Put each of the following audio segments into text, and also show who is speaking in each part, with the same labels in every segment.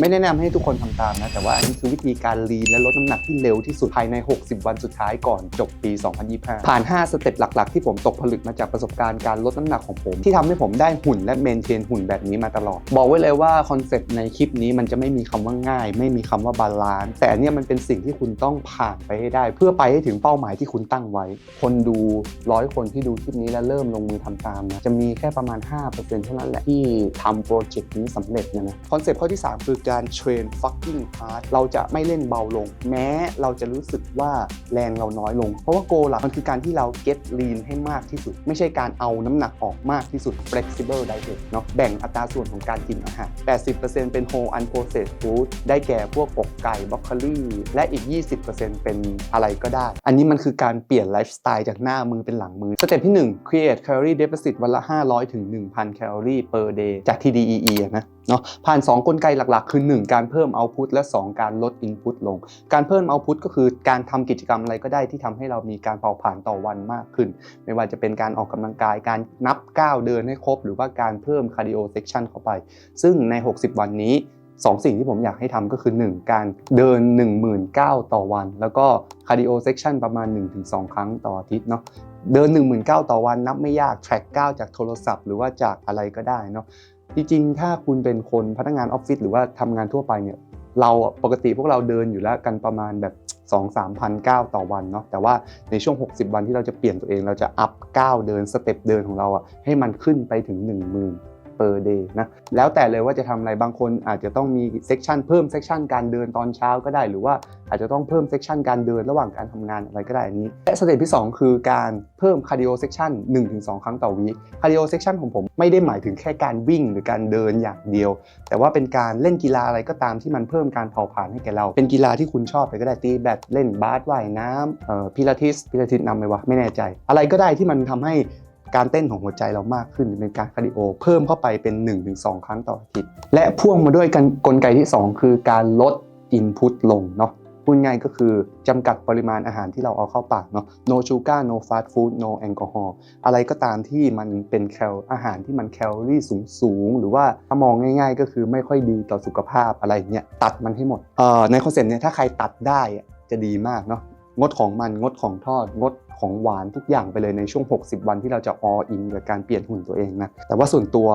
Speaker 1: ไม่แนะนำให้ทุกคนทำตามนะ แต่ว่าอันนี้คือวิธีการลีนและลดน้ำหนักที่เร็วที่สุดภายใน 60 วันสุดท้ายก่อนจบปี 2025 ผ่าน 5 สเต็ปหลัก ๆ ที่ผมตกผลึกมาจากประสบการณ์การลดน้ำหนักของผม ที่ทำให้ผมได้หุ่นและเมนเทนหุ่นแบบนี้มาตลอด บอกไว้เลยว่าคอนเซปต์ในคลิปนี้มันจะไม่มีคำว่าง่าย ไม่มีคำว่าบาลานซ์แต่อันนี่ยมันเป็นสิ่งที่คุณต้องผ่านไปให้ได้ เพื่อไปให้ถึงเป้าหมายที่คุณตั้งไว้ คนดูร้อยคนที่ดูคลิปนี้แล้วเริ่มลงมือทำตามนะจะมีแค่ประมาณ5%เท่านั้นแหละที่ทำโปรเจกต์นี้สำเร็จนยนะคอนเซปต์ข้อที่ 3 คือการเทรน fucking hard เราจะไม่เล่นเบาลง แม้เราจะรู้สึกว่าแรงเราน้อยลง เพราะว่าโกหลักมันคือการที่เรา get lean ให้มากที่สุด ไม่ใช่การเอาน้ำหนักออกมากที่สุด flexible diet เนาะแบ่งอัตราส่วนของการกินอาหาร 80%เป็น whole unprocessed food ได้แก่พวกอกไก่บรอกโคลีและอีก 20%เป็นอะไรก็ได้ อันนี้มันคือการเปลี่ยนไลฟ์สไตล์จากหน้ามือเป็นหลังมือ สเต็ปที่1 create calorie deficit วันละ 500ถึง1,000 แคลอรี่ per day จาก TDEE อะนะเนาะผ่าน 2 กลไกหลักๆ คือ1 การเพิ่ม output และ 2 การลด input ลง การเพิ่ม output ก็คือการทำกิจกรรมอะไรก็ได้ที่ทำให้เรามีการเผาผลาญต่อวันมากขึ้น ไม่ว่าจะเป็นการออกกำลังกายการนับก้าวเดินให้ครบ หรือว่าการเพิ่ม cardio section เข้าไป ซึ่งใน 60 วันนี้2สิ่งที่ผมอยากให้ทำก็คือ 1 การเดิน 19,000 ต่อวัน แล้วก็ cardio section ประมาณ 1-2 ครั้งต่ออาทิตย์เนาะเดิน 19,000 ต่อวันนับไม่ยาก track ก้าวจากโทรศัพท์ หรือว่าจากอะไรก็ได้เนาะ จริงๆ ถ้าคุณเป็นคนพนักงานออฟฟิศหรือว่าทำงานทั่วไปเนี่ยเราปกติพวกเราเดินอยู่แล้วกันประมาณแบบ2 3 0 0 0ก้าวต่อวันเนาะแต่ว่าในช่วง 60 วันที่เราจะเปลี่ยนตัวเองเราจะอัพก้าวเดินสเต็ปเดินของเราอะให้มันขึ้นไปถึง 10,000 per day นะแล้วแต่เลยว่าจะทำอะไรบางคนอาจจะต้องมีเซ c ชันเพิ่มเซ c ชันการเดินตอนเช้าก็ได้ หรือว่าอาจจะต้องเพิ่มเซ c ชันการเดินระหว่างการทำงานอะไรก็ได้อันนี้และสเต็ปที่ 2 คือการเพิ่มคาร์ดิโอเซ c ชัน1-2 ครั้งต่อวีคคาร์ดิโอเซ c ชันของผมไม่ได้หมายถึงแค่การวิ่งหรือการเดินอย่างเดียว แต่ว่าเป็นการเล่นกีฬาอะไรก็ตามที่มันเพิ่มการเผาผลาญให้แก่เรา เป็นกีฬาที่คุณชอบไปก็ได้ตีแบดเล่นบาสว่ายน้ำเอ่อพิลาทิสพิลาทิสนำไหมวะไม่แน่ใจ อะไรก็ได้ที่มันทำให้ การเต้นของหัวใจเรามากขึ้นเป็นการคาร์ดิโอ เพิ่มเข้าไปเป็น 1-2 ครั้งต่ออาทิตย์ และพ่วงมาด้วยกันกลไกที่ 2 คือการลด Input ลงเนาะพูดง่ายก็คือจำกัดปริมาณอาหารที่เราเอาเข้าปากเนาะ no sugar no fast food no alcohol อะไรก็ตามที่มันเป็นแคลอาหารที่มันแคลอรี่สูงสูงหรือว่าถ้ามองง่าย ๆ ก็คือไม่ค่อยดีต่อสุขภาพอะไรเงี้ยตัดมันให้หมดเอ่อในคอนเซ็ปต์เนี่ยถ้าใครตัดได้อะจะดีมากเนาะงดของมันงดของทอดงด ของหวานทุกอย่างไปเลยในช่วง 60 วันที่เราจะ all in กับการเปลี่ยนหุ่นตัวเองนะแต่ว่าส่วนตัว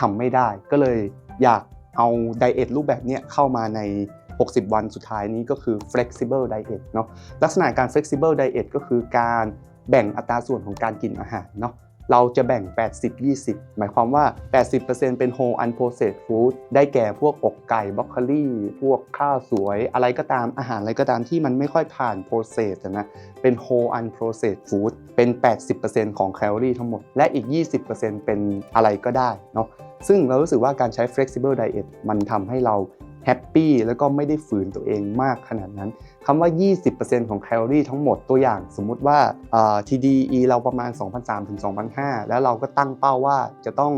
Speaker 1: ทำไม่ได้ก็เลยอยากเอาไดเอทรูปแบบเนี้ยเข้ามาใน 60 วันสุดท้ายนี้ก็คือ flexible diet เนาะลักษณะการ flexible diet ก็คือการแบ่งอัตราส่วนของการกินอาหารเนาะ เราจะแบ่ง 80-20 หมายความว่า 80%เป็น whole unprocessed food ได้แก่พวกอกไก่บรอกโคลีพวกข้าวสวยอะไรก็ตามอาหารอะไรก็ตามที่มันไม่ค่อยผ่าน process นะเป็น whole unprocessed food เป็น 80%ของแคลอรี่ทั้งหมด และอีก 20%เป็นอะไรก็ได้เนาะซึ่งเรารู้สึกว่าการใช้ flexible diet มันทำให้เรา แฮปปี้แล้วก็ไม่ได้ฝืนตัวเองมากขนาดนั้นคำว่า 20%ของแคลอรี่ทั้งหมดตัวอย่าง สมมุติว่า TDE เราประมาณ 2,300 ถึง 2,500 แล้วเราก็ตั้งเป้าว่าจะต้อง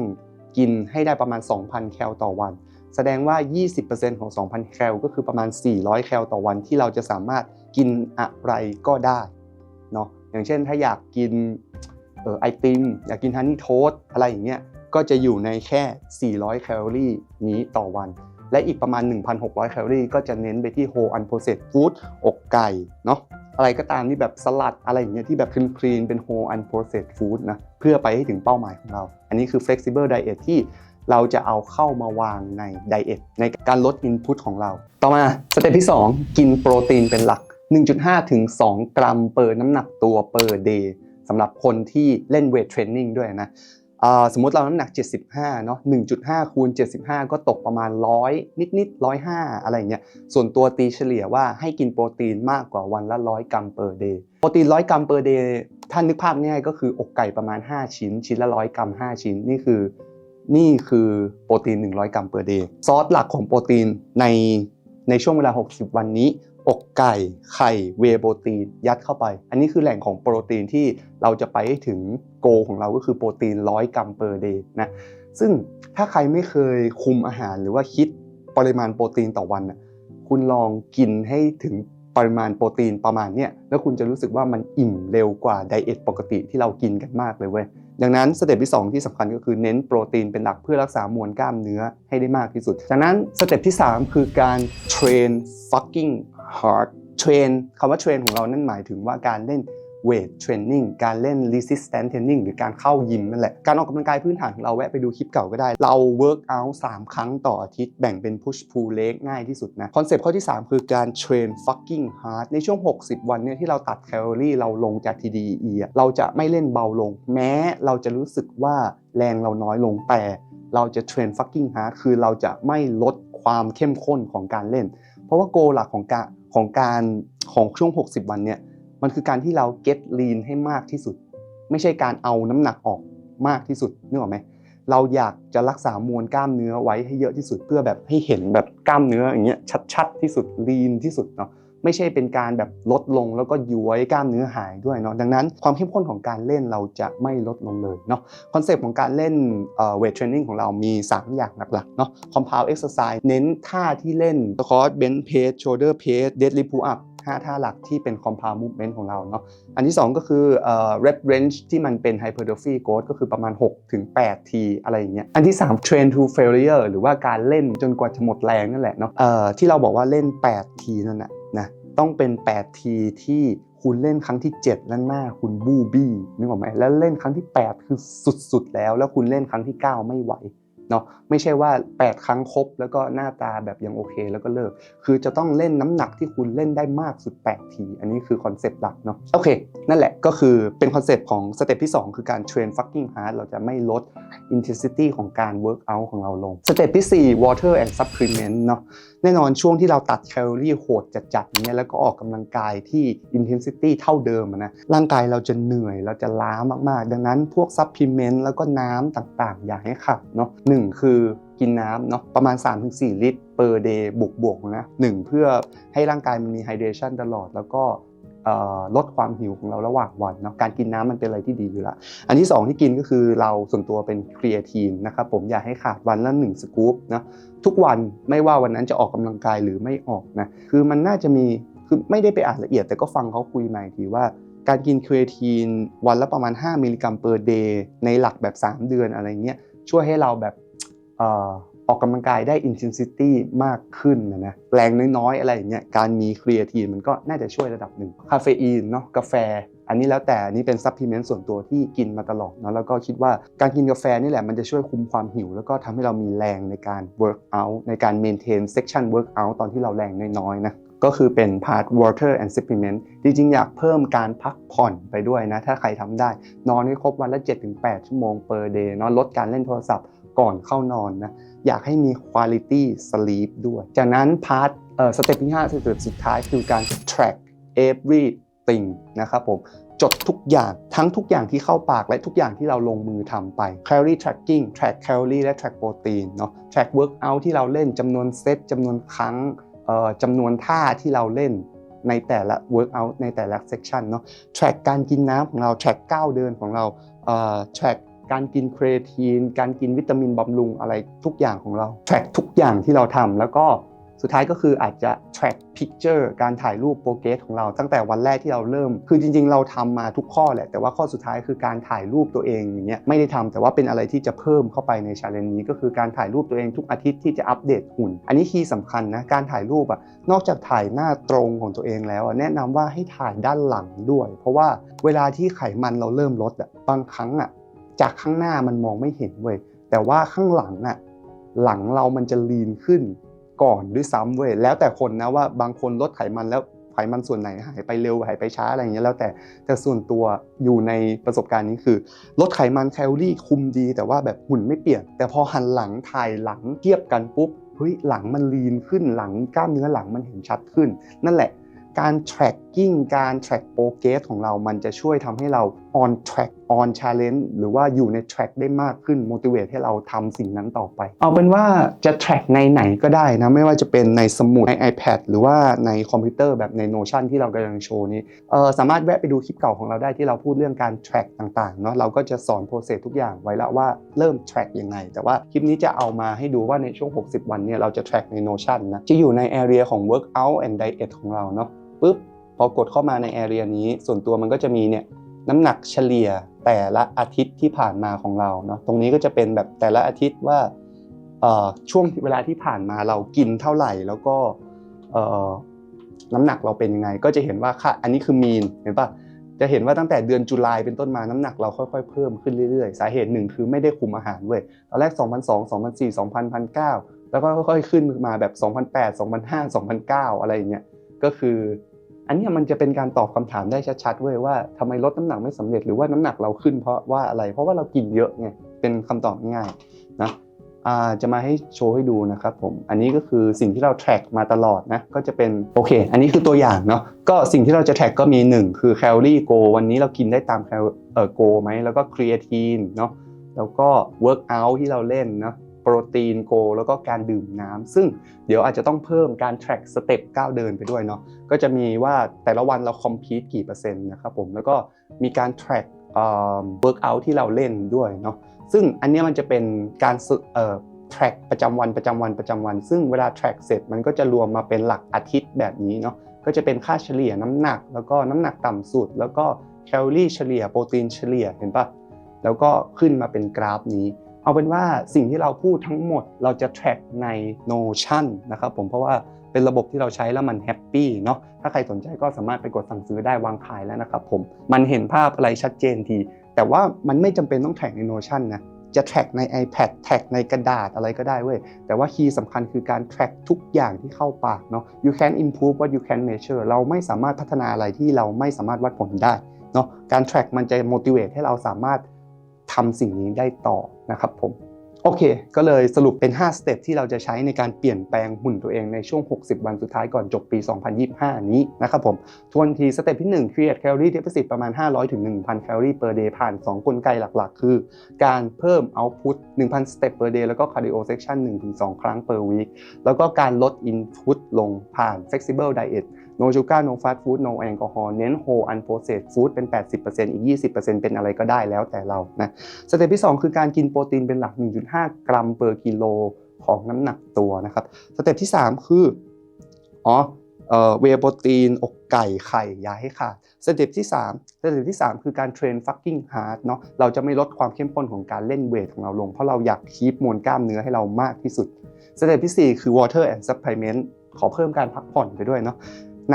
Speaker 1: กินให้ได้ประมาณ 2,000 แคลต่อวัน แสดงว่า 20%ของ 2,000 แคลก็คือประมาณ 400 แคลต่อวันที่เราจะสามารถกินอะไรก็ได้เนาะอย่างเช่นถ้าอยากกินออไอติมอยากกินฮันนี่โทสอะไรอย่างเงี้ยก็จะอยู่ในแค่ 400 แคลอรี่นี้ต่อวัน และอีกประมาณ 1,600 แคลอรี่ก็จะเน้นไปที่ whole unprocessed food อกไก่เนาะอะไรก็ตามที่แบบสลัดอะไรอย่างเงี้ยที่แบบคลีนๆเป็น whole unprocessed food นะเพื่อไปให้ถึงเป้าหมายของเรา อันนี้คือ flexible diet ที่เราจะเอาเข้ามาวางใน diet ในการลด input ของเรา ต่อมาสเต็ปที่ 2 กินโปรตีนเป็นหลัก 1.5 ถึง 2 กรัมเปอร์น้ำหนักตัว per day สำหรับคนที่เล่นเวทเทรนนิ่งด้วยนะ สมมติเราน้ำหนัก 75เนาะ1.5 คูณ 75 ก็ตกประมาณ 100 นิดๆ105อะไรอย่างเงี้ย ส่วนตัวตีเฉลี่ยว่าให้กินโปรตีนมากกว่าวันละ 100 กรัม per day โปรตีน 100 กรัม per day ถ้านึกภาพง่ายก็คืออกไก่ประมาณ 5 ชิ้น ชิ้นละ 100 กรัม 5 ชิ้น นี่คือ นี่คือโปรตีน 100 กรัม per day ซอสหลักของโปรตีนในในช่วงเวลา 60 วันนี้ อกไก่ไข่เวย์โปรตีนยัดเข้าไป อันนี้คือแหล่งของโปรตีนที่เราจะไปให้ถึงโกของเราก็คือโปรตีน100กรัม per day นะซึ่งถ้าใครไม่เคยคุมอาหารหรือว่าคิดปริมาณโปรตีนต่อวันน่ะคุณลองกินให้ถึงปริมาณโปรตีนประมาณเนี้ยแล้วคุณจะรู้สึกว่ามันอิ่มเร็วกว่าไดเอทปกติที่เรากินกันมากเลยเว้ยดังนั้นสเต็ปที่ 2 ที่สำคัญก็คือเน้นโปรตีนเป็นหลักเพื่อรักษามวลกล้ามเนื้อให้ได้มากที่สุด จากนั้นสเต็ปที่ 3 คือการ train fucking hard train คำว่า train ของเรานั่นหมายถึงว่าการเล่น weight training การเล่น resistance training หรือการเข้ายิมนั่นแหละ การออกกำลังกายพื้นฐานของเราแวะไปดูคลิปเก่าก็ได้ เรา work out 3 ครั้งต่ออาทิตย์แบ่งเป็น push pull leg ง่ายที่สุดนะ คอนเซปต์ข้อที่ 3 คือการ train fucking hard ในช่วง 60 วันเนี่ยที่เราตัดแคลอรี่เราลงจาก TDEE อเราจะไม่เล่นเบาลง แม้เราจะรู้สึกว่าแรงเราน้อยลงแต่เราจะ train fucking hard คือเราจะไม่ลดความเข้มข้นของการเล่น เพราะว่าโกหลักของการของการของช่วง 60 วันเนี่ยมันคือการที่เราเก็ตลีนให้มากที่สุด ไม่ใช่การเอาน้ำหนักออกมากที่สุดนึกออกไหมเราอยากจะรักษามวลกล้ามเนื้อไว้ให้เยอะที่สุดเพื่อแบบให้เห็นแบบกล้ามเนื้ออย่างเงี้ยชัดๆที่สุดลีนที่สุดเนาะ ไม่ใช่เป็นการแบบลดลงแล้วก็ย้วยกล้ามเนื้อหายด้วยเนาะดังนั้นความเข้มข้นของการเล่นเราจะไม่ลดลงเลยเนาะคอนเซปต์ของการเล่นเอ่อ weight training ของเรามี 3 อย่างหลักๆเนาะ compound exercise เน้นท่าที่เล่น squat bench press shoulder press deadlift pull up 5ท่าหลักที่เป็น compound movement ของเราเนาะ อันที่ 2 ก็คือเอ่อ rep range ที่มันเป็น hypertrophy growth ก็คือประมาณ6ถึง8ทีอะไรอย่างเงี้ย อันที่ 3 train to failure หรือว่าการเล่นจนกว่าจะหมดแรงนั่นแหละเนาะเอ่อที่เราบอกว่าเล่น 8 ทีนั่นนะ นะต้องเป็น 8 ทีที่คุณเล่นครั้งที่ 7 แล้วหน้าคุณบูบี้นึกออกไหมแล้วเล่นครั้งที่ 8 คือสุดๆแล้ว แล้วคุณเล่นครั้งที่ 9 ไม่ไหวเนาะไม่ใช่ว่า 8 ครั้งครบ แล้วก็หน้าตาแบบยังโอเคแล้วก็เลิก คือจะต้องเล่นน้ำหนักที่คุณเล่นได้มากสุด 8 ที อันนี้คือคอนเซปต์หลักเนาะโอเค นั่นแหละก็คือเป็นคอนเซปต์ของสเต็ปที่ 2 คือการเทรน fucking hard เราจะไม่ลด intensity ของการ work out ของเราลงสเต็ปที่ 4 water and supplement เนาะ แน่นอนช่วงที่เราตัดแคลอรี่โหดจัดๆเนี้ยแล้วก็ออกกำลังกายที่อินเทนซิตี้เท่าเดิมนะร่างกายเราจะเหนื่อยเราจะล้ามากๆ ดังนั้นพวกซัพพลีเมนต์แล้วก็น้ำต่างๆ อย่าให้ขาดเนาะหนึ่งคือกินน้ำเนาะประมาณ 3-4 ลิตร per day บวกบวกๆนะหนึ่งเพื่อให้ร่างกายมันมีไฮเดรชันตลอดแล้วก็ ลดความหิวของเราระหว่างวันเนาะการกินน้ำมันเป็นอะไรที่ดีอยู่แล้วอันที่ 2 ที่กินก็คือเราส่วนตัวเป็นครีเอทีนนะครับผมอยากให้ขาดวันละ1สกู๊ปนะทุกวันไม่ว่าวันนั้นจะออกกำลังกายหรือไม่ออกนะคือมันน่าจะมีคือไม่ได้ไปอ่านละเอียดแต่ก็ฟังเขาคุยมาทีว่าการกินครีเอทีนวันละประมาณ 5 มิลลิกรัมเปอร์เดย์ในหลักแบบ 3 เดือนอะไรเงี้ยช่วยให้เราแบบ ออออกกำลังกายได้ intensity มากขึ้นนะนะแรงน้อยๆ อะไรอย่างเงี้ยการมีครีเอทีนมันก็น่าจะช่วยระดับหนึ่งคาเฟอีนเนาะกาแฟ อันนี้แล้วแต่อันนี้เป็นซัพพลีเมนต์ส่วนตัวที่กินมาตลอดเนาะแล้วก็คิดว่าการกินกาแฟนี่แหละมันจะช่วยคุมความหิว แล้วก็ทำให้เรามีแรงในการ work out ในการ maintain section work out ตอนที่เราแรงน้อยๆนะก็คือเป็น part water and supplement จริงๆ อยากเพิ่มการพักผ่อนไปด้วยนะ ถ้าใครทำได้ นอนให้ครบวันละ 7-8 ชั่วโมง per day เนาะลดการเล่นโทรศัพท์ ก่อนเข้านอนนะอยากให้มี quality sleep ด้วย จากนั้น part เอ่อสเต็ปที่5สเต็ปสุดท้ายคือการ track everything นะครับผมจดทุกอย่างทั้งทุกอย่างที่เข้าปากและทุกอย่างที่เราลงมือทำไป calorie tracking track calorie และ track protein เนาะ track workout ที่เราเล่นจำนวนเซตจำนวนครั้งจำนวนท่าที่เราเล่นในแต่ละ workout ในแต่ละ section เนาะ track การกินน้ำของเรา track ก้าวเดินของเรา track การกินครีทีน การกินวิตามินบำรุงอะไรทุกอย่างของเรา track ทุกอย่างที่เราทำแล้วก็สุดท้ายก็คืออาจจะ track picture การถ่ายรูปโปรเกรสของเราตั้งแต่วันแรกที่เราเริ่ม คือจริง ๆ เราทำมาทุกข้อแหละ แต่ว่าข้อสุดท้ายคือการถ่ายรูปตัวเองอย่างเงี้ยไม่ได้ทำแต่ว่าเป็นอะไรที่จะเพิ่มเข้าไปในชาเลนจ์นี้ ก็คือการถ่ายรูปตัวเองทุกอาทิตย์ที่จะอัปเดตหุ่น อันนี้คีย์สำคัญนะ การถ่ายรูปอะนอกจากถ่ายหน้าตรงของตัวเองแล้ว แนะนำว่าให้ถ่ายด้านหลังด้วย เพราะว่าเวลาที่ไขมันเราเริ่มลดอะบางครั้งอะ จากข้างหน้ามันมองไม่เห็นเว้ยแต่ว่าข้างหลังอะหลังเรามันจะลีนขึ้นก่อนด้วยซ้ำเว้ยแล้วแต่คนนะว่าบางคนลดไขมันแล้วไขมันส่วนไหนหายไปเร็วหายไปช้าอะไรอย่างเงี้ยแล้วแต่แต่ส่วนตัวอยู่ในประสบการณ์นี้คือ ลดไขมันแคลอรี่คุมดี แต่ว่าแบบหุ่นไม่เปลี่ยน แต่พอหันหลังถ่ายหลังเทียบกันปุ๊บเฮ้ยหลังมันลีนขึ้นหลังกล้ามเนื้อหลังมันเห็นชัดขึ้น นั่นแหละการ tracking การ track progress ของเรา มันจะช่วยทำให้เรา on track on challenge หรือว่าอยู่ใน track ได้มากขึ้น motivate ให้เราทำสิ่งนั้นต่อไป เอาเป็นว่าจะ track ในไหนก็ได้นะ ไม่ว่าจะเป็นในสมุดใน iPad หรือว่าในคอมพิวเตอร์แบบใน Notion ที่เรากำลังโชว์นี้เออสามารถแวะไปดูคลิปเก่าของเราได้ที่เราพูดเรื่องการ track ต่างๆเนาะเราก็จะสอน process ทุกอย่างไว้แล้วว่าเริ่ม track ยังไง แต่ว่าคลิปนี้จะเอามาให้ดูว่าในช่วง 60 วันเนี่ยเราจะ track ใน Notion นะจะอยู่ใน area ของ workout and diet ของเราเนาะปุ๊บพอกดเข้ามาใน area นี้ส่วนตัวมันก็จะมีเนี่ย น้ำหนักเฉลี่ยแต่ละอาทิตย์ที่ผ่านมาของเราเนาะตรงนี้ก็จะเป็นแบบแต่ละอาทิตย์ว่าช่วงเวลาที่ผ่านมาเรากินเท่าไหร่แล้วก็น้ำหนักเราเป็นยังไง ก็จะเห็นว่าค่าอันนี้คือมีนเห็นปะจะเห็นว่าตั้งแต่เดือนจุลายเป็นต้นมาน้ำหนักเราค่อยๆเพิ่มขึ้นเรื่อยๆ สาเหตุหนึ่งคือไม่ได้คุมอาหารเว้ยตอนแรก 2002 2004 2000 2009แล้วก็ค่อยๆขึ้นมาแบบ 2008 2005 2009 อะไรอย่างเงี้ยก็คือ อันนี้มันจะเป็นการตอบคำถามได้ชัดๆเว้ยว่าทำไมลดน้ำหนักไม่สำเร็จหรือว่าน้ำหนักเราขึ้นเพราะว่าอะไร เพราะว่าเรากินเยอะไงเป็นคำตอบง่ายๆนะจะมาให้โชว์ให้ดูนะครับผม อันนี้ก็คือสิ่งที่เรา track มาตลอดนะ ก็จะเป็นโอเค อันนี้คือตัวอย่างเนาะ ก็สิ่งที่เราจะ track ก็มี 1 คือแคลอรี่โกวันนี้เรากินได้ตามแคลเอ่อโกไหม แล้วก็ครีเอทีนเนาะ แล้วก็ work out ที่เราเล่นเนาะ โปรตีนโก แล้วก็การดื่มน้ำซึ่งเดี๋ยวอาจจะต้องเพิ่มการ track สเต็ปก้าวเดินไปด้วยเนาะก็จะมีว่าแต่ละวันเรา compete กี่เปอร์เซ็นต์นะครับผมแล้วก็มีการ track เอ่อ workout ที่เราเล่นด้วยเนาะซึ่งอันเนี้ยมันจะเป็นการเอ่อ track ประจำวันประจำวันประจำวัน ซึ่งเวลา track เสร็จมันก็จะรวมมาเป็นหลักอาทิตย์แบบนี้เนาะก็จะเป็นค่าเฉลี่ยน้ำหนัก แล้วก็น้ำหนักต่ำสุด แล้วก็แคลอรี่เฉลี่ยโปรตีนเฉลี่ยเห็นปะแล้วก็ขึ้นมาเป็นกราฟนี้ เอาเป็นว่าสิ่งที่เราพูดทั้งหมดเราจะ track ใน Notion นะครับผมเพราะว่าเป็นระบบที่เราใช้แล้วมันแฮปปี้เนาะถ้าใครสนใจก็สามารถไปกดสั่งซื้อได้วางขายแล้วนะครับผมมันเห็นภาพอะไรชัดเจนที แต่ว่ามันไม่จำเป็นต้อง track ใน Notion นะจะ track ใน iPad track ในกระดาษอะไรก็ได้เว้ยแต่ว่าคีย์สำคัญคือการ track ทุกอย่างที่เข้าปากเนาะ you can improve what you can measure เราไม่สามารถพัฒนาอะไรที่เราไม่สามารถวัดผลได้เนาะการ track มันจะ motivate ให้เราสามารถทำสิ่งนี้ได้ต่อ นะครับผมโอเค ก็เลยสรุปเป็น 5 สเต็ปที่เราจะใช้ในการเปลี่ยนแปลงหุ่นตัวเองในช่วง 60 วันสุดท้ายก่อนจบปี 2025 นี้นะครับผม ทวนทีสเต็ปที่1 create calorie deficit ประมาณ 500ถึง1,000 แคลอรี่ per day ผ่าน 2 กลไกหลักๆ คือ การเพิ่ม output 1,000 step per day แล้วก็ cardio section 1-2 ครั้ง per week แล้วก็การลด input ลงผ่าน flexible diet no sugar no fast food no alcohol เน้น whole unprocessed food เป็น 80%อีก 20%เป็นอะไรก็ได้แล้วแต่เรานะสเต็ปที่ 2 คือการกินโปรตีนเป็นหลัก 1.5 กรัม per กิโลของน้ำหนักตัวนะครับสเต็ปที่ 3 คืออ๋อเอ่อเวโปรตีนอกไก่ไข่อยาให้ขาดสเต็ปที่3สเต็ปที่ 3 คือการเทรน fucking hard เนาะเราจะไม่ลดความเข้มข้นของการเล่นเวทของเราลง เพราะเราอยากคีบมวลกล้ามเนื้อให้เรามากที่สุดสเต็ปที่ 4 คือ water and supplement ขอเพิ่มการพักผ่อนไปด้วยเนาะ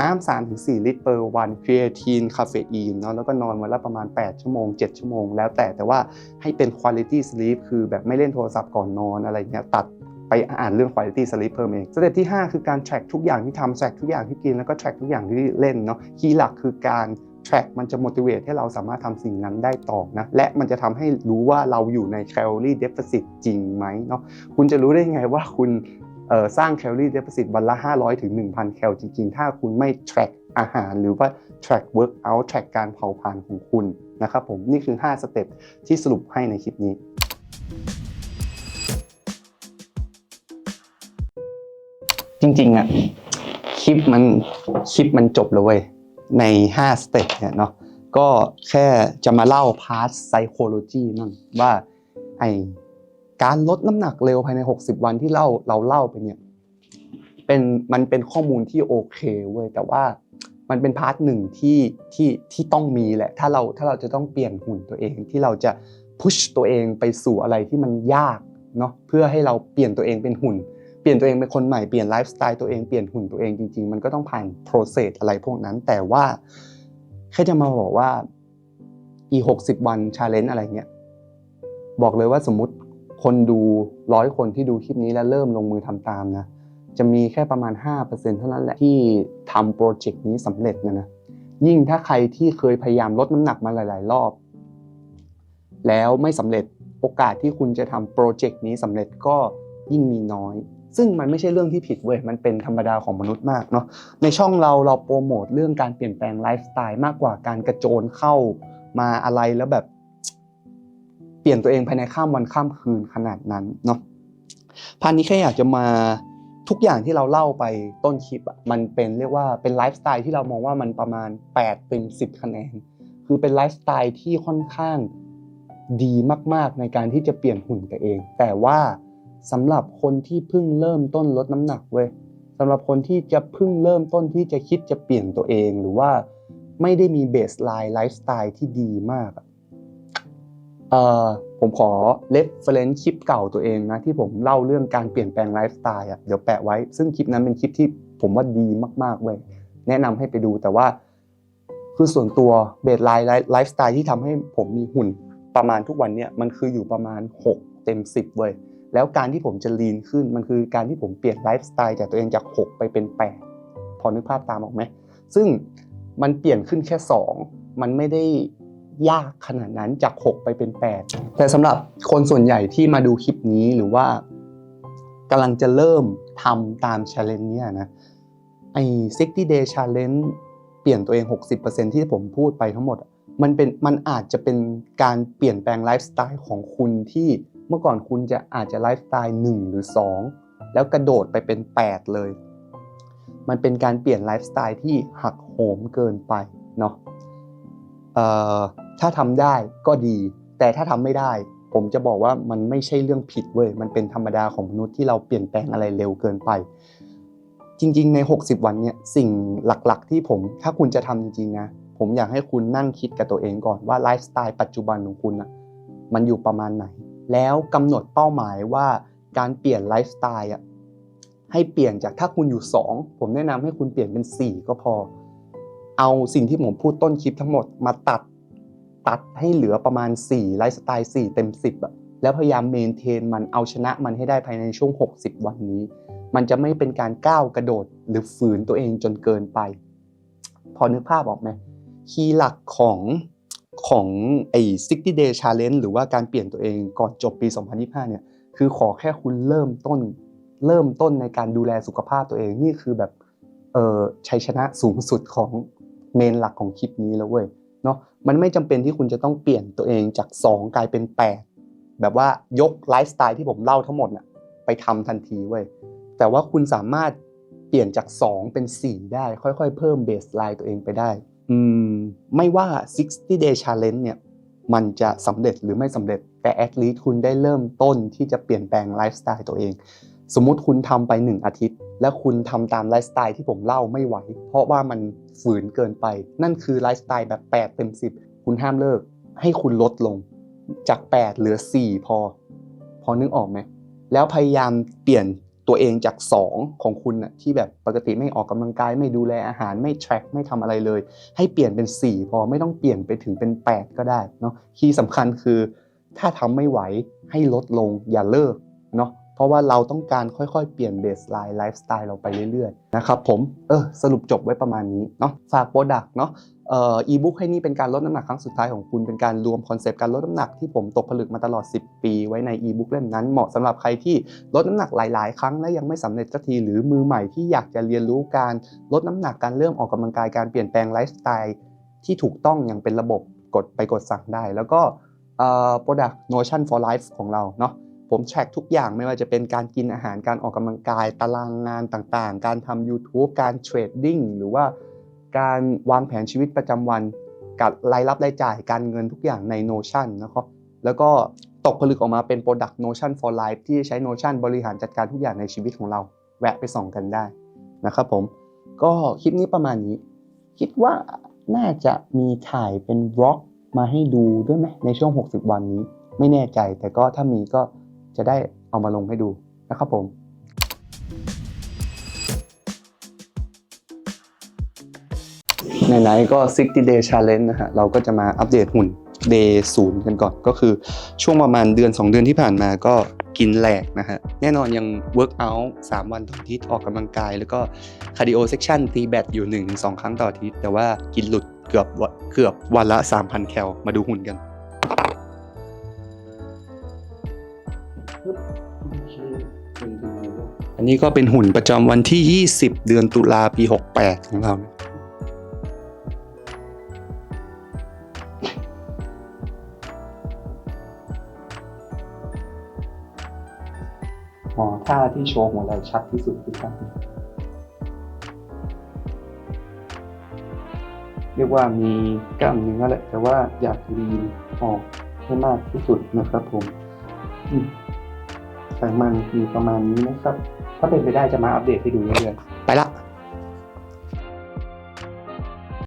Speaker 1: น้ำ3ถึง4ลิตร per วันครีเอทีนคาเฟอีนเนาะแล้วก็นอนวันละประมาณ 8 ชั่วโมง 7 ชั่วโมง แล้วแต่แต่ว่าให้เป็น quality sleep คือแบบไม่เล่นโทรศัพท์ก่อนนอนอะไรเงี้ยตัดไปอ่านเรื่อง quality sleep เพิ่มเองสเต็ปที่ 5 คือการ track ทุกอย่างที่ทำ track ทุกอย่างที่กินแล้วก็ track ทุกอย่างที่เล่นเนาะคีย์หลักคือการ track มันจะ motivate ให้เราสามารถทำสิ่งนั้นได้ต่อนะ และมันจะทำให้รู้ว่าเราอยู่ใน calorie deficit จริงไหมเนาะ คุณจะรู้ได้ไงว่าคุณ สร้างแคลอรี่เดฟ i ซิตวันละ 500ถึง1,000 แคลจริง ๆ ถ้าคุณไม่ track อาหารหรือว่า track workout track การเผาผลาญของคุณนะครับผมนี่คือ 5 สเต็ปที่สรุปให้ในคลิปนี้จริงๆอะคลิปมันคลิปมันจบแล้วเว้ยใน 5 สเต็ปเนี่ยเนาะก็แค่จะมาเล่าพาร์ทไซโคโลจีมั่งว่าไอ การลดน้ำหนักเร็วภายใน 60 วันที่เล่าเราเล่าไปเนี่ยเป็นมันเป็นข้อมูลที่โอเคเว้ยแต่ว่ามันเป็นพาร์ทหนึ่งที่ที่ที่ต้องมีแหละ ถ้าเราถ้าเราจะต้องเปลี่ยนหุ่นตัวเองที่เราจะพุชตัวเองไปสู่อะไรที่มันยากเนาะเพื่อให้เราเปลี่ยนตัวเองเป็นหุ่น เปลี่ยนตัวเองเป็นคนใหม่เปลี่ยนไลฟ์สไตล์ตัวเองเปลี่ยนหุ่นตัวเองจริงๆ มันก็ต้องผ่านโปรเซสอะไรพวกนั้น แต่ว่าแค่จะมาบอกว่าอีหกสิบวันชาเลนจ์อะไรเงี้ยบอกเลยว่าสมมติ คนดูร้อยคนที่ดูคลิปนี้แล้วเริ่มลงมือทำตามนะ จะมีแค่ประมาณ 5%เท่านั้นแหละที่ทำโปรเจกต์นี้สำเร็จนะนะ ยิ่งถ้าใครที่เคยพยายามลดน้ำหนักมาหลาย ๆ รอบ แล้วไม่สำเร็จโอกาสที่คุณจะทำโปรเจกต์นี้สำเร็จก็ยิ่งมีน้อย ซึ่งมันไม่ใช่เรื่องที่ผิดเว้ย มันเป็นธรรมดาของมนุษย์มากเนาะ ในช่องเราเราโปรโมทเรื่องการเปลี่ยนแปลงไลฟ์สไตล์มากกว่าการกระโจนเข้ามาอะไรแล้วแบบ เปลี่ยนตัวเองภายในข้ามวันข้ามคืนขนาดนั้นเนาะพานนี้แค่อยากจะมาทุกอย่างที่เราเล่าไปต้นคลิปอะมันเป็นเรียกว่าเป็นไลฟ์สไตล์ที่เรามองว่ามันประมาณ 8เต็ม10 คะแนน คือเป็นไลฟ์สไตล์ที่ค่อนข้างดีมาก ๆ ในการที่จะเปลี่ยนหุ่นตัวเอง แต่ว่าสำหรับคนที่เพิ่งเริ่มต้นลดน้ำหนักเว้ยสำหรับคนที่จะเพิ่งเริ่มต้นที่จะคิดจะเปลี่ยนตัวเองหรือว่าไม่ได้มีเบสไลน์ไลฟ์สไตล์ที่ดีมาก เอ่อผมขอเลฟเฟรนซ์คลิปเก่าตัวเองนะที่ผมเล่าเรื่องการเปลี่ยนแปลงไลฟ์สไตล์อะเดี๋ยวแปะไว้ ซึ่งคลิปนั้นเป็นคลิปที่ผมว่าดีมากๆเว้ยแนะนำให้ไปดูแต่ว่า คือส่วนตัวเบสไลน์ไลฟ์สไตล์ที่ทำให้ผมมีหุ่นประมาณทุกวันเนี่ยมันคืออยู่ประมาณ 6 เต็ม 10เว้ยแล้วการที่ผมจะลีนขึ้นมันคือการที่ผมเปลี่ยนไลฟ์สไตล์จากตัวเองจาก 6 ไปเป็น 8 พอนึกภาพตามออกไหมซึ่งมันเปลี่ยนขึ้นแค่ 2 มันไม่ได้ ยากขนาดนั้นจาก 6 ไปเป็น 8 แต่สำหรับคนส่วนใหญ่ที่มาดูคลิปนี้หรือว่ากำลังจะเริ่มทำตาม challenge เนี่ยนะไอ้ 60 day challenge เปลี่ยนตัวเอง 60%ที่ผมพูดไปทั้งหมด มันเป็นมันอาจจะเป็นการเปลี่ยนแปลงไลฟ์สไตล์ของคุณที่เมื่อก่อนคุณจะอาจจะไลฟ์สไตล์1หรือ 2 แล้วกระโดดไปเป็น 8 เลย มันเป็นการเปลี่ยนไลฟ์สไตล์ที่หักโหมเกินไปเนาะเอ่อ ถ้าทำได้ก็ดี แต่ถ้าทำไม่ได้ ผมจะบอกว่ามันไม่ใช่เรื่องผิดเว้ยมันเป็นธรรมดาของมนุษย์ที่เราเปลี่ยนแปลงอะไรเร็วเกินไป จริง ๆ ใน 60 วันเนี่ยสิ่งหลักๆ ที่ผม ถ้าคุณจะทำจริงๆนะผมอยากให้คุณนั่งคิดกับตัวเองก่อนว่าไลฟ์สไตล์ปัจจุบันของคุณนะมันอยู่ประมาณไหน แล้วกำหนดเป้าหมายว่าการเปลี่ยนไลฟ์สไตล์อะให้เปลี่ยนจากถ้าคุณอยู่ 2 ผมแนะนำให้คุณเปลี่ยนเป็น 4 ก็พอ เอาสิ่งที่ผมพูดต้นคลิปทั้งหมดมาตัด ตัดให้เหลือประมาณ 4 ไลฟ์สไตล์ 4 เต็ม 10อะแล้วพยายามเมนเทนมันเอาชนะมันให้ได้ภายในช่วง 60 วันนี้ มันจะไม่เป็นการก้าวกระโดดหรือฝืนตัวเองจนเกินไป พอนึกภาพออกไหมคีย์หลักของของไอ้60 day challenge หรือว่าการเปลี่ยนตัวเองก่อนจบปี 2025 เนี่ย คือขอแค่คุณเริ่มต้น เริ่มต้นในการดูแลสุขภาพตัวเอง นี่คือแบบเออชัยชนะสูงสุดของเมนหลักของคลิปนี้แล้วเว้ยเนาะ มันไม่จำเป็นที่คุณจะต้องเปลี่ยนตัวเองจาก 2 กลายเป็น 8 แบบว่ายกไลฟ์สไตล์ที่ผมเล่าทั้งหมดน่ะไปทำทันทีเว้ยแต่ว่าคุณสามารถเปลี่ยนจาก 2 เป็น 4 ได้ ค่อยๆ เพิ่มเบสไลน์ตัวเองไปได้ อืมไม่ว่า 60 day challenge เนี่ยมันจะสำเร็จหรือไม่สำเร็จแต่ at least คุณได้เริ่มต้นที่จะเปลี่ยนแปลงไลฟ์สไตล์ตัวเอง สมมุติคุณทำไป 1 อาทิตย์แล้วคุณทำตามไลฟ์สไตล์ที่ผมเล่าไม่ไหว เพราะว่ามันฝืนเกินไป นั่นคือไลฟ์สไตล์แบบ 8 เต็ม 10 คุณห้ามเลิก ให้คุณลดลง จาก 8 เหลือ 4 พอ พอนึกออกไหม แล้วพยายามเปลี่ยนตัวเองจาก 2 ของคุณนะที่แบบปกติไม่ออกกำลังกาย ไม่ดูแลอาหารไม่ track ไม่ทำอะไรเลย ให้เปลี่ยนเป็น 4 พอไม่ต้องเปลี่ยนไปถึงเป็น 8 ก็ได้เนาะคีย์สำคัญคือ ถ้าทำไม่ไหวให้ลดลงอย่าเลิกเนาะ เพราะว่าเราต้องการค่อยๆ เปลี่ยนเบสไลน์ไลฟ์สไตล์เราไปเรื่อยๆนะครับผมเออสรุปจบไว้ประมาณนี้เนาะฝากโปรดักต์เนาะเอ่ออีบุ๊กให้นี่เป็นการลดน้ำหนักครั้งสุดท้ายของคุณเป็นการรวมคอนเซปต์การลดน้ำหนักที่ผมตกผลึกมาตลอด 10 ปีไว้ในอีบุ๊กเล่มนั้นเหมาะสำหรับใครที่ลดน้ำหนักหลาย ๆ ครั้งและยังไม่สำเร็จสักทีหรือมือใหม่ที่อยากจะเรียนรู้การลดน้ำหนักการเริ่มออกกำลังกายการเปลี่ยนแปลงไลฟ์สไตล์ที่ถูกต้องอย่างเป็นระบบกดไปกดสั่งได้ แล้วก็เอ่อ product notion for life ของเราเนาะ ผมแทร็กทุกอย่างไม่ว่าจะเป็นการกินอาหารการออกกำลังกาย ตารางงานต่างๆ การทำ YouTube การเทรดดิ้งหรือว่าการวางแผนชีวิตประจำวันกับรายรับรายจ่ายการเงินทุกอย่างใน Notion นะครับแล้วก็ตกผลึกออกมาเป็น Product Notion for Life ที่ใช้ Notion บริหารจัดการทุกอย่างในชีวิตของเรา แวะไปส่องกันได้นะครับผมก็คลิปนี้ประมาณนี้ คิดว่าน่าจะมีถ่ายเป็นบล็อกมาให้ดูด้วยไหมในช่วง 60 วันนี้ ไม่แน่ใจแต่ก็ถ้ามีก็ จะได้เอามาลงให้ดูนะครับผมไหนๆก็ 60 day challenge นะฮะเราก็จะมาอัปเดตหุ่น day ศูนย์กันก่อนก็คือช่วงประมาณเดือน 2 เดือนที่ผ่านมาก็กินแหลกนะฮะ แน่นอนยัง work out 3 วันต่ออาทิตย์ออกกำลังกาย แล้วก็ cardio section ตีแบตอยู่ 1-2 ครั้งต่ออาทิตย์ แต่ว่ากินหลุดเกือบเกือบวันละ 3,000 แคลมาดูหุ่นกัน อันนี้ก็เป็นหุ่นประจำวันที่ 20 เดือนตุลาปี 68 ของเราอ๋อท่าที่โชว์หัวไหล่ชัดที่สุดคือท่านเรียกว่ามีกล้ามเนื้อแหละแต่ว่าอยากลีนออกให้มากที่สุดนะครับผมม ไขมันมีประมาณนี้นะครับ ถ้าเป็นไปได้จะมาอัปเดตให้ดูเรื่อยๆไปละ